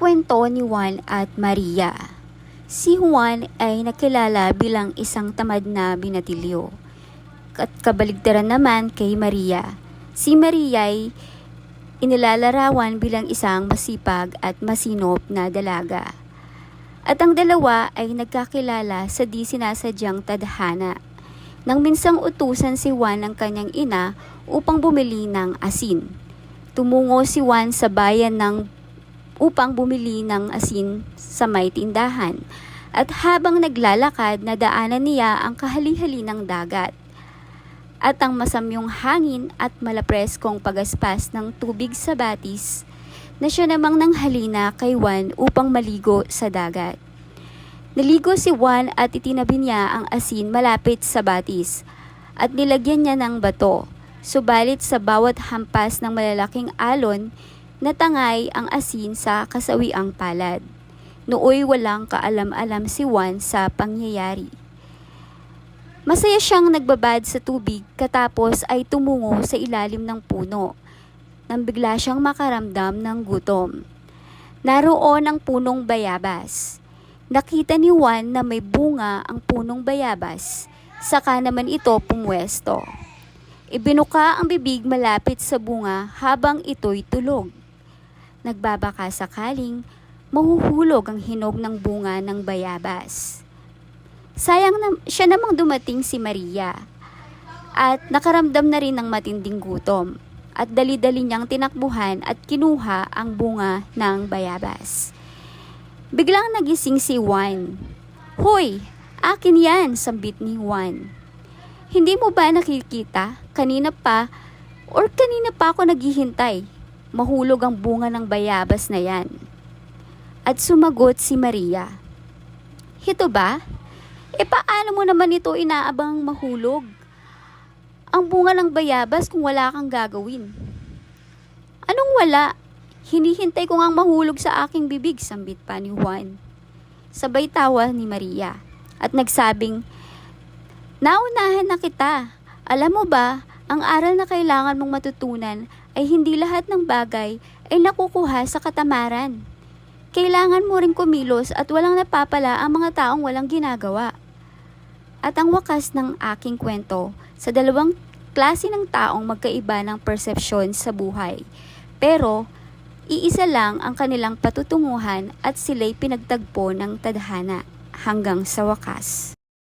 kwento ni Juan at Maria. Si Juan ay nakilala bilang isang tamad na binatilyo. At kabaligtaran naman kay Maria. Si Maria ay inilalarawan bilang isang masipag at masinop na dalaga. At ang dalawa ay nagkakilala sa di sinasadyang tadhana. Nang minsang utusan si Juan ng kanyang ina upang bumili ng asin. Tumungo si Juan sa bayan ng upang bumili ng asin sa may tindahan. At habang naglalakad, nadaanan niya ang kahali-hali ng dagat. At ang masamyong hangin at malapreskong pagaspas ng tubig sa batis na siya namang nanghalina kay Juan upang maligo sa dagat. Naligo si Juan at itinabi niya ang asin malapit sa batis at nilagyan niya ng bato. Subalit sa bawat hampas ng malalaking alon, natangay ang asin sa kasawiang palad. Nooy walang kaalam-alam si Juan sa pangyayari. Masaya siyang nagbabad sa tubig katapos ay tumungo sa ilalim ng puno nang bigla siyang makaramdam ng gutom. Naroon ang punong bayabas. Nakita ni Juan na may bunga ang punong bayabas, saka naman ito pumwesto. Ibinuka ang bibig malapit sa bunga habang ito'y tulog. Nagbabaka sakaling mahuhulog ang hinog ng bunga ng bayabas. Sayang na siya namang dumating si Maria at nakaramdam na rin ng matinding gutom at dali-dali niyang tinakbuhan at kinuha ang bunga ng bayabas. Biglang nagising si Juan. Hoy, akin yan, sambit ni Juan. Hindi mo ba nakikita? Kanina pa, or kanina pa ako naghihintay. Mahulog ang bunga ng bayabas na yan. At sumagot si Maria. Hito ba? E paano mo naman ito inaabang mahulog? Ang bunga ng bayabas kung wala kang gagawin. Anong wala? Hinihintay ko ngang mahulog sa aking bibig, sambit pa ni Juan. Sabay tawa ni Maria at nagsabing, Naunahan na kita. Alam mo ba, ang aral na kailangan mong matutunan ay hindi lahat ng bagay ay nakukuha sa katamaran. Kailangan mo ring kumilos at walang napapala ang mga taong walang ginagawa. At ang wakas ng aking kwento sa dalawang klase ng taong magkaiba ng persepsyon sa buhay. Pero, iisa lang ang kanilang patutunguhan at sila'y pinagtagpo ng tadhana hanggang sa wakas.